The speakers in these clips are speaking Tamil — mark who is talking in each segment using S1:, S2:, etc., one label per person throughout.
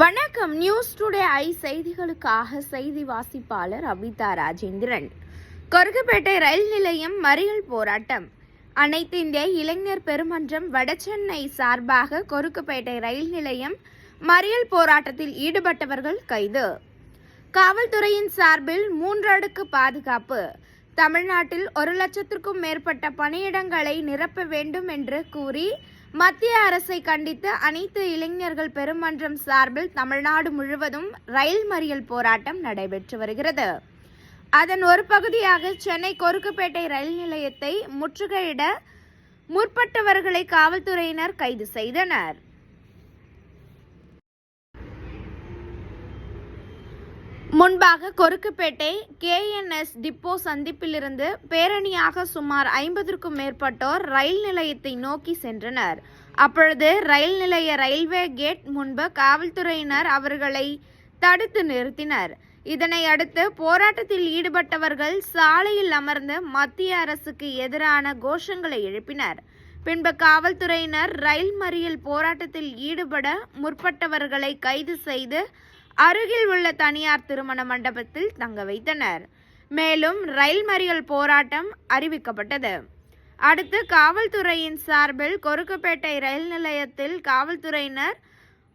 S1: வணக்கம். நியூஸ் டுடே ஐ செய்திகளுக்காக செய்தி வாசிப்பாளர் அபிதா ராஜேந்திரன். கொருக்குப்பேட்டை ரயில் நிலையம் மறியல் போராட்டம். அனைத்து இந்திய இளைஞர் பெருமன்றம் வடசென்னை சார்பாக கொருக்குப்பேட்டை ரயில் நிலையம் மறியல் போராட்டத்தில் ஈடுபட்டவர்கள் கைது. காவல்துறையின் சார்பில் மூன்றடுக்கு பாதுகாப்பு. தமிழ்நாட்டில் ஒரு லட்சத்திற்கும் மேற்பட்ட பணியிடங்களை நிரப்ப வேண்டும் என்று கூறி மத்திய அரசை கண்டித்து அனைத்து இளைஞர்கள் பெருமன்றம் சார்பில் தமிழ்நாடு முழுவதும் ரயில் மறியல் போராட்டம் நடைபெற்று வருகிறது. அதன் ஒரு பகுதியாக சென்னை கொருக்குப்பேட்டை ரயில் நிலையத்தை முற்றுகையிட முற்பட்டவர்களை காவல்துறையினர் கைது செய்தனர். முன்பாக கொருக்குப்பேட்டை கேஎன்எஸ் டிப்போ சந்திப்பிலிருந்து பேரணியாக சுமார் ஐம்பதற்கும் மேற்பட்டோர் ரயில் நிலையத்தை நோக்கி சென்றனர். அப்பொழுது ரயில் நிலைய ரயில்வே கேட் முன்பு காவல்துறையினர் அவர்களை தடுத்து நிறுத்தினர். இதனை அடுத்து போராட்டத்தில் ஈடுபட்டவர்கள் சாலையில் அமர்ந்து மத்திய அரசுக்கு எதிரான கோஷங்களை எழுப்பினர். பின்பு காவல்துறையினர் ரயில் மறியல் போராட்டத்தில் ஈடுபட முற்பட்டவர்களை கைது செய்து அருகில் உள்ள தனியார் திருமண மண்டபத்தில் தங்க வைத்தனர். மேலும் ரயில் மறியல் போராட்டம் அறிவிக்கப்பட்டது. அடுத்து காவல்துறையின் சார்பில் கொருக்குப்பேட்டை ரயில் நிலையத்தில் காவல்துறையினர்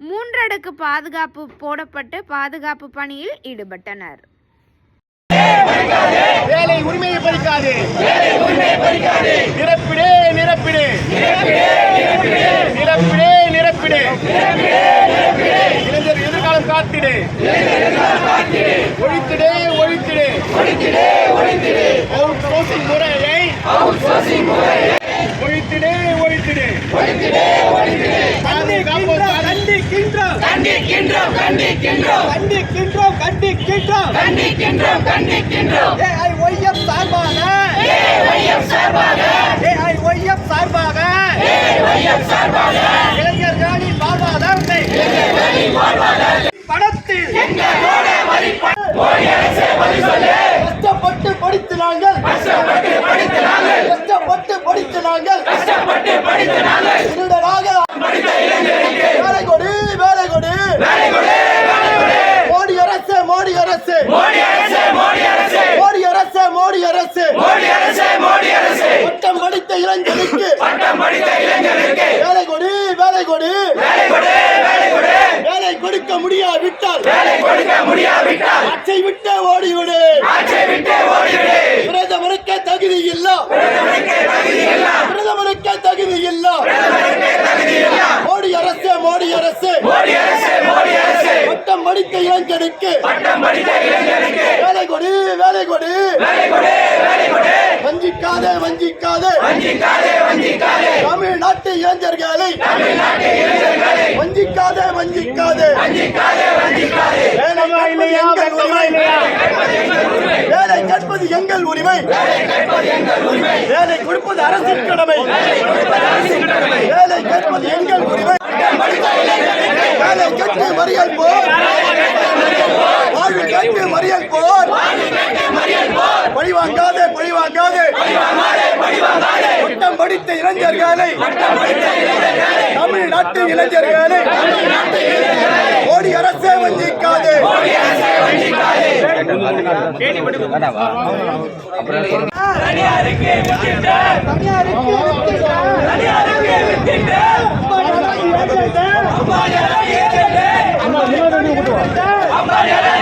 S1: மூன்றடுக்கு பாதுகாப்பு போடப்பட்டு பாதுகாப்பு பணியில் ஈடுபட்டனர்.
S2: வேலை உரிமையை பறிக்காது. நிரப்பிடு நிரப்பிடு. நிரப்பிடு நிரப்பிடு. காத்திடு ஒழித்திடு ஒழித்திடு. அவுட் சோர்சிங் முறையை. ஒழித்திடு ஒழித்திடு. பாதுகாப்பு
S3: கண்டிக்கின்றோம்
S4: கண்டிக்கின்றோம் கண்டிக்கின்றோம்
S3: கண்டிக்கின்றோம் கண்டிக்கின்றோம்
S4: கண்டிக்கின்றோம் கண்டிக்கின்றோம்
S3: ஏஐஒய்எம் சார்பாக
S4: ஏஒய்எம் சார்பாக.
S3: ஏஐஒய்எம் சார்பாக
S4: ஏஒய்எம் சார்பாக.
S3: கஷ்டப்பட்டு படித்து நாங்கள்.
S4: கஷ்டப்பட்டு படித்த நாங்கள்.
S3: கஷ்டப்பட்டு படித்து நாங்கள்.
S4: கஷ்டப்பட்டு படித்த நாங்கள்
S3: திருடராக
S4: படித்த இளைஞருக்கு
S3: வேலை கொடு வேலை கொடு
S4: வேலை கொடு வேலை கொடு
S3: மோடி அரசு மோடி அரசு
S4: மோடி அரசே மோடி அரசே
S3: மோடி அரசு மோடி அரசு
S4: மோடி அரசே மோடி அரசே
S3: பட்டம் படித்த இளைஞனுக்கு
S4: பட்டம் படித்த இளைஞருக்கு
S3: வேலை கொடு வேலை கொடு.
S4: வேலை கொடு வேலை கொடு.
S3: வேலை கொடுக்க முடியாவிட்டால்
S4: வேலை கொடுக்க முடியாவிட்டால்
S3: அச்சை விட்டு ஓடிவிடு.
S4: ஆட்சியை விட்டு ஓடிவிடு.
S3: பிரதமருக்கு தகுதி இல்ல.
S4: பிரதமருக்கு தகுதி எல்லாம்
S3: பிரதமருக்கு தகுதி இல்ல.
S4: பிரதமருக்கு தகுதி எல்லாம்
S3: மோடி அரசு மோடி அரசு.
S4: மோடி அரசே மோடி அரசே.
S3: பட்டம் படித்த இளைஞனுக்கு
S4: பட்டம் படித்த இளைஞருக்கு
S3: வேலை கொடு வேலை கொடு.
S4: வேலை கொடு வேலை கொடு.
S3: வஞ்சிக்காதே வஞ்சிக்காதே.
S4: வஞ்சிக்காதே வஞ்சிக்காதே.
S3: தமிழ்நாட்டு இளைஞர்களை.
S4: தமிழ்நாட்டு இளைஞர்களை.
S3: வஞ்சிக்காதே வஞ்சிக்காதே.
S4: வஞ்சிக்காதே வஞ்சிக்காதே.
S3: வேலை
S2: இல்லையா இல்லையா
S3: வேலை கேட்பது எங்கள் உரிமை. வேலை கொடுப்பது அரசின் கடமை. வேலை கேட்பது எங்கள் உரிமை. வேலை கேட்டு மறியல் போர். வாழ்வு கேட்டு மறியல் போர். பழிவாங்காதே பழிவாங்காதே பட்டம் படித்த இளைஞர்களை தமிழ்நாட்டு இளைஞர்களை மோடி அரசே வஞ்சிக்காது.
S4: தனியாருக்கு வித்திட்ட தனியாருக்கு அம்மா யாரா ஏஜென்ட் அம்மா யாரா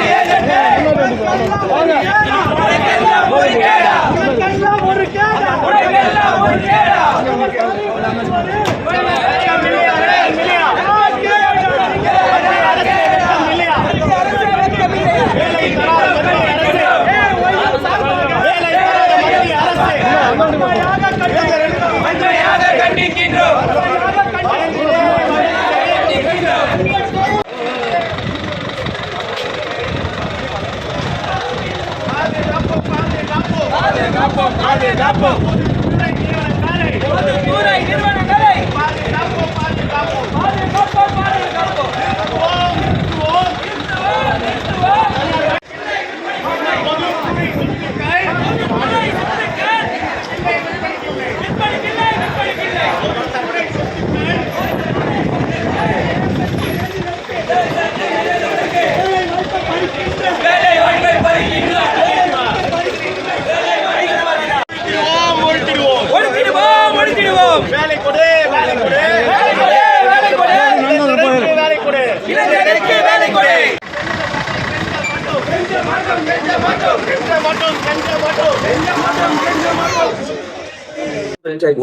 S4: பாதுகாப்போம்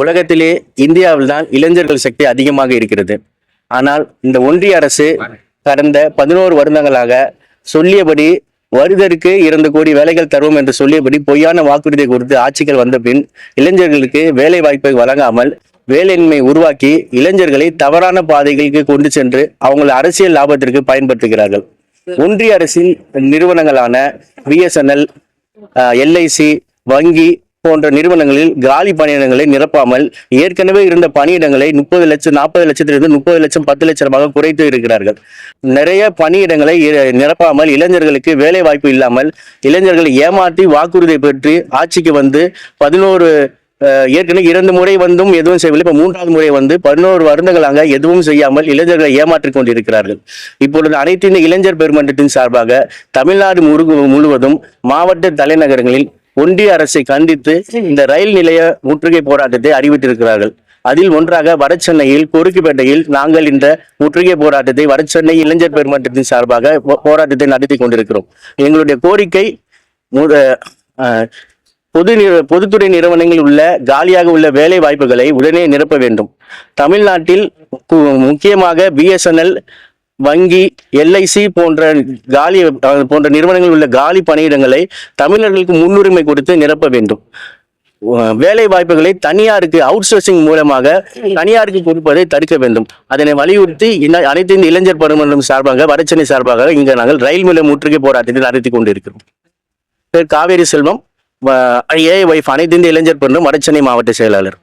S5: உலகத்திலே இந்தியாவில் தான் இளைஞர்கள் சக்தி அதிகமாக இருக்கிறது. ஆனால் இந்த ஒன்றிய அரசு கடந்த பதினோரு வருடங்களாக சொல்லியபடி வருதற்கு இரண்டு கோடி வேலைகள் தருவோம் என்று சொல்லியபடி பொய்யான வாக்குறுதியை கொடுத்து ஆட்சிகள் வந்த பின் இளைஞர்களுக்கு வேலை வாய்ப்பை வழங்காமல் வேலையின்மை உருவாக்கி இளைஞர்களை தவறான பாதைகளுக்கு கொண்டு சென்று அவங்களை அரசியல் லாபத்திற்கு பயன்படுத்துகிறார்கள். ஒன்றிய அரசின் நிறுவனங்களான பிஎஸ்என்எல் எல்ஐசி வங்கி போன்ற நிறுவனங்களில் காலி பணியிடங்களை நிரப்பாமல் ஏற்கனவே இருந்த பணியிடங்களை முப்பது லட்சம் நாற்பது லட்சத்திலிருந்து முப்பது லட்சம் பத்து லட்சமாக குறைத்து இருக்கிறார்கள். நிறைய பணியிடங்களை நிரப்பாமல் இளைஞர்களுக்கு வேலை வாய்ப்பு இல்லாமல் இளைஞர்களை ஏமாற்றி வாக்குறுதி பெற்று ஆட்சிக்கு வந்து பதினோரு ஏற்கனவே இரண்டு முறை வந்தும் எதுவும் செய்யவில்லை. இப்போ மூன்றாவது முறை வந்து பதினோரு வருடங்களாக எதுவும் செய்யாமல் இளைஞர்களை ஏமாற்றிக் கொண்டிருக்கிறார்கள். இப்பொழுது அனைத்து இந்த இளைஞர் பெருமன்றத்தின் சார்பாக தமிழ்நாடு முழுவதும் மாவட்ட தலைநகரங்களில் ஒன்றிய அரசை கண்டித்து இந்த ரயில் நிலைய முற்றுகை போராட்டத்தை அறிவித்திருக்கிறார்கள். அதில் ஒன்றாக வடசென்னையில் கொருக்குப்பேட்டையில் நாங்கள் இந்த முற்றுகை போராட்டத்தை வடசென்னை இளைஞர் பெருமன்றத்தின் சார்பாக போராட்டத்தை நடத்தி கொண்டிருக்கிறோம். எங்களுடைய கோரிக்கை பொது பொதுத்துறை நிறுவனங்களில் உள்ள காலியாக உள்ள வேலை வாய்ப்புகளை உடனே நிரப்ப வேண்டும். தமிழ்நாட்டில் முக்கியமாக பிஎஸ்என்எல் வங்கி எல்ஐசி போன்ற காலி போன்ற நிறுவனங்களில் உள்ள காலி பணியிடங்களை தமிழர்களுக்கு முன்னுரிமை கொடுத்து நிரப்ப வேண்டும். வேலை வாய்ப்புகளை தனியாருக்கு அவுட் சோர்சிங் மூலமாக தனியாருக்கு கொடுப்பதை தடுக்க வேண்டும். அதனை வலியுறுத்தி அனைத்து இந்த இளைஞர் பருமன்றம் சார்பாக வடசென்னை சார்பாக இங்கு நாங்கள் ரயில் மூலம் முற்றுகை போராட்டத்தை நடத்தி கொண்டிருக்கிறோம். பேர் காவேரி செல்வம். ஏஐ ஒய்ஃப் அனைத்து இந்திய இளைஞர் பருமன்றம் வடசென்னை மாவட்ட செயலாளர்.